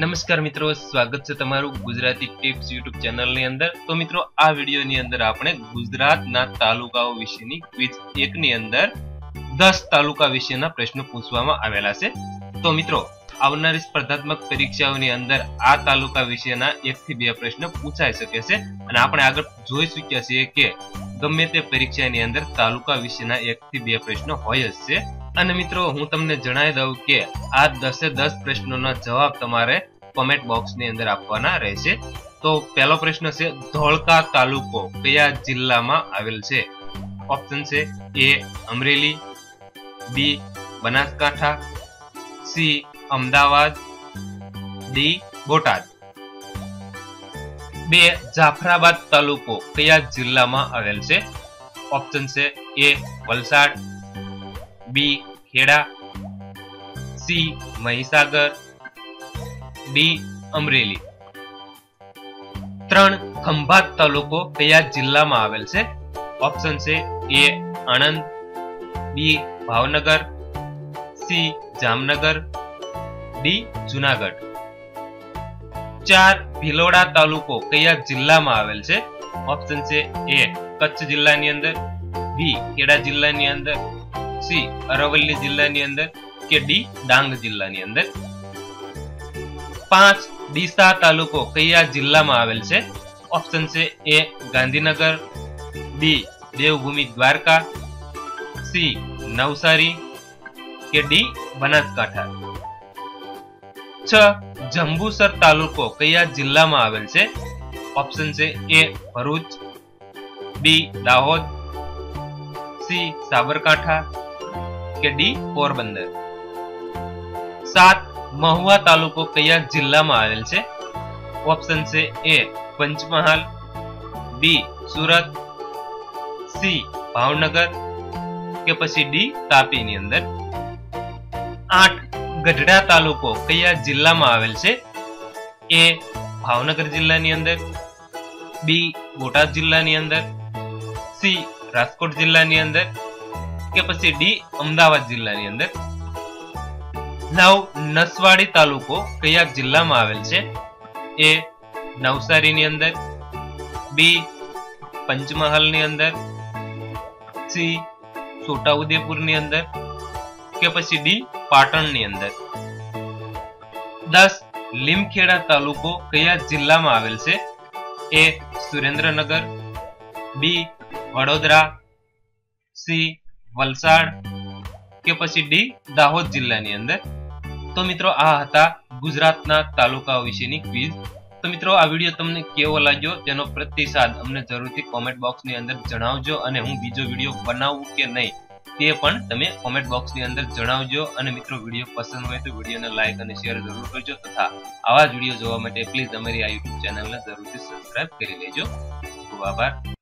નમસ્કાર મિત્રો, સ્વાગત છે તમારું ગુજરાતી ટિપ્સ યુટ્યુબ ચેનલની અંદર. તો મિત્રો, આ વિડીયોની અંદર આપણે ગુજરાતના તાલુકાઓ વિશેની ક્વિઝ એકની અંદર દસ તાલુકા વિશેના પ્રશ્નો પૂછવામાં આવેલા છે. તો મિત્રો, આવનારી સ્પર્ધાત્મક પરીક્ષાઓની અંદર આ તાલુકા વિશેના એક થી બે પ્રશ્ન પૂછાઈ શકે છે. અને આપણે આગળ જોઈ ચૂક્યા છીએ કે ગમે તે પરીક્ષાની અંદર તાલુકા વિશેના એક થી બે પ્રશ્નો હોય જ છે. અને મિત્રો, હું તમને જણાવી દઉં કે આ દસે દસ પ્રશ્નોના જવાબ તમારે કોમેન્ટ બોક્સની અંદર આપવાના રહેશે. તો પહેલો પ્રશ્ન છે, ધોળકા તાલુકો કયા જિલ્લામાં આવેલ છે? ઓપ્શન છે A Amreli B Banaskantha C Ahmedabad D Botad. બે, જાફરાબાદ તાલુકો કયા જિલ્લામાં આવેલ છે? ઓપ્શન છે A Valsad B, Kheda. C, Mahisagar. D, Amreli. ત્રણ ખંભાત તાલુકો કયા જિલ્લામાં આવેલ છે? ઓપ્શન છે A Anand. B Bhavnagar. C Jamnagar. D Junagadh. ચાર ભિલોડા તાલુકો કયા જિલ્લામાં આવેલ છે? ઓપ્શન છે એ કચ્છ જિલ્લાની અંદર. બી ખેડા જિલ્લાની અંદર. સી, અરવલ્લી જિલ્લાની અંદર કે ડી, ડાંગ જિલ્લાની અંદર? પાંચ, ડીસા તાલુકો કયા જિલ્લામાં આવેલ છે? ઓપ્શન છે A, Gandhinagar, B, Devbhumi Dwarka, C, Navsari કે ડી, બનાસકાંઠા. છ, જંબુસર તાલુકો કયા જિલ્લામાં આવેલ છે? ઓપ્શન છે A, Bharuch, B, Dahod, C, Sabarkantha કે ડી પોરબંદર. સાત, મહુવા તાલુકો કયા જિલ્લામાં આવેલ છે? ઓપ્શન છે A Panchmahal. B Surat. C Bhavnagar. કે પછી ડી તાપીની અંદર. આઠ, ગઢડા તાલુકો કયા જિલ્લામાં આવેલ છે? એ ભાવનગર જિલ્લાની અંદર. બી બોટાદ જિલ્લાની અંદર. સી રાજકોટ જિલ્લાની અંદર. કે પછી ડી અમદાવાદ જિલ્લાની અંદર. નવ નસવાડી તાલુકો કયા જિલ્લામાં આવેલ છે. એ નવસારીની અંદર, બી પંચમહાલની અંદર, સી છોટાઉદેપુરની અંદર કે પછી ડી પાટણની અંદર. દસ લીમખેડા તાલુકો કયા જિલ્લામાં આવેલ છે? A Surendranagar, B Vadodara, C Valsad કે પછી ડી દાહોદ જિલ્લાની અંદર. તો મિત્રો આ હતા ગુજરાતના તાલુકાઓ વિશેની ક્વિઝ તો મિત્રો આ વીડિયો તમને કેવો લાગ્યો તેનો પ્રતિસાદ અમને જરૂરથી કોમેન્ટ બોક્સની અંદર જણાવજો અને હું બીજો વીડિયો બનાવું કે નહીં તે પણ તમે કોમેન્ટ બોક્સની અંદર જણાવજો અને મિત્રો વીડિયો પસંદ હોય તો વિડીયોને લાઇક અને શેર જરૂર કરજો તથા આવા જ વીડિયો જોવા માટે પ્લીઝ અમારી આ યુટ્યુબ ચેનલને જરૂરથી સબસ્ક્રાઇબ કરી લેજો. ખૂબ આભાર.